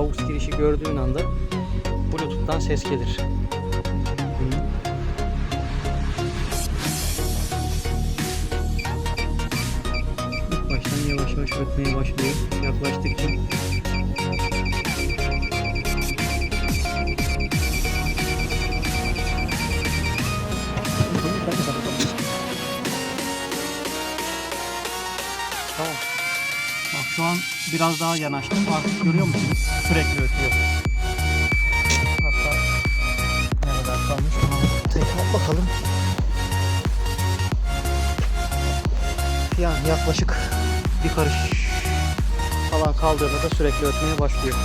AUX girişi gördüğün anda Bluetooth'tan ses gelir. İlk baştan yavaş yavaş ötmeye başlıyor. Yaklaştıkça Tamam. Bak şu an biraz daha yanaştım. Artık görüyor musunuz? Sürekli ötüyor. Hatta ne kadar kalmış tekrar bakalım. Yani yaklaşık bir karış falan kaldığında da sürekli ötmeye başlıyor.